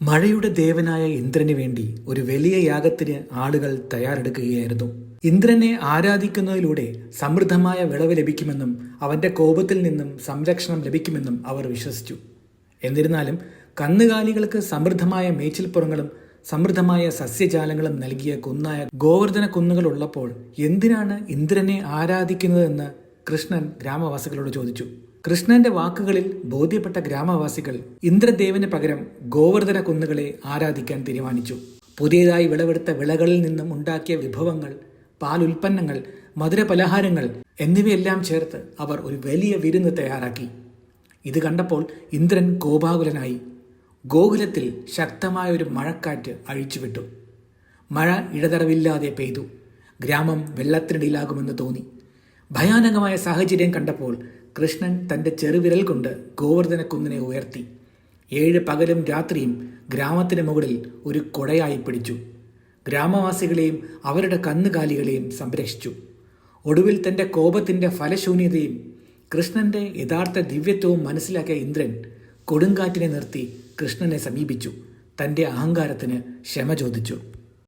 മഴയുടെ ദേവനായ ഇന്ദ്രന് വേണ്ടി ഒരു വലിയ യാഗത്തിന് ആളുകൾ തയ്യാറെടുക്കുകയായിരുന്നു. ഇന്ദ്രനെ ആരാധിക്കുന്നതിലൂടെ സമൃദ്ധമായ വിളവ് ലഭിക്കുമെന്നും അവന്റെ കോപത്തിൽ നിന്നും സംരക്ഷണം ലഭിക്കുമെന്നും അവർ വിശ്വസിച്ചു. എന്നിരുന്നാലും കന്നുകാലികൾക്ക് സമൃദ്ധമായ മേച്ചിൽപ്പുറങ്ങളും സമൃദ്ധമായ സസ്യജാലങ്ങളും നൽകിയ കുന്നായ ഗോവർദ്ധന കുന്നുകൾ ഉള്ളപ്പോൾ എന്തിനാണ് ഇന്ദ്രനെ ആരാധിക്കുന്നതെന്ന് കൃഷ്ണൻ ഗ്രാമവാസികളോട് ചോദിച്ചു. കൃഷ്ണന്റെ വാക്കുകളിൽ ബോധ്യപ്പെട്ട ഗ്രാമവാസികൾ ഇന്ദ്രദേവന് പകരം ഗോവർദ്ധന കുന്നുകളെ ആരാധിക്കാൻ തീരുമാനിച്ചു. പുതിയതായി വിളവെടുത്ത വിളകളിൽ നിന്നും ഉണ്ടാക്കിയ വിഭവങ്ങൾ പാലുൽപ്പന്നങ്ങൾ മധുരപലഹാരങ്ങൾ എന്നിവയെല്ലാം ചേർത്ത് അവർ ഒരു വലിയ വിരുന്ന് തയ്യാറാക്കി. ഇത് കണ്ടപ്പോൾ ഇന്ദ്രൻ കോപാകുലനായി ഗോകുലത്തിൽ ശക്തമായ ഒരു മഴക്കാറ്റ് അഴിച്ചുവിട്ടു. മഴ ഇടതടവില്ലാതെ പെയ്തു. ഗ്രാമം വെള്ളത്തിനിടയിലാകുമെന്ന് തോന്നി. ഭയാനകമായ സാഹചര്യം കണ്ടപ്പോൾ കൃഷ്ണൻ തന്റെ ചെറുവിരൽ കൊണ്ട് ഗോവർദ്ധനക്കുന്നിനെ ഉയർത്തി. ഏഴ് പകലും രാത്രിയും ഗ്രാമത്തിന് മുകളിൽ ഒരു കൊടയായി പിടിച്ചു. ഗ്രാമവാസികളെയും അവരുടെ കന്നുകാലികളെയും സംരക്ഷിച്ചു. ഒടുവിൽ തന്റെ കോപത്തിന്റെ ഫലശൂന്യതയും കൃഷ്ണന്റെ യഥാർത്ഥ ദിവ്യത്വവും മനസ്സിലാക്കിയ ഇന്ദ്രൻ കൊടുങ്കാറ്റിനെ നിർത്തി കൃഷ്ണനെ സമീപിച്ചു. തന്റെ അഹങ്കാരത്തിന് ക്ഷമ ചോദിച്ചു.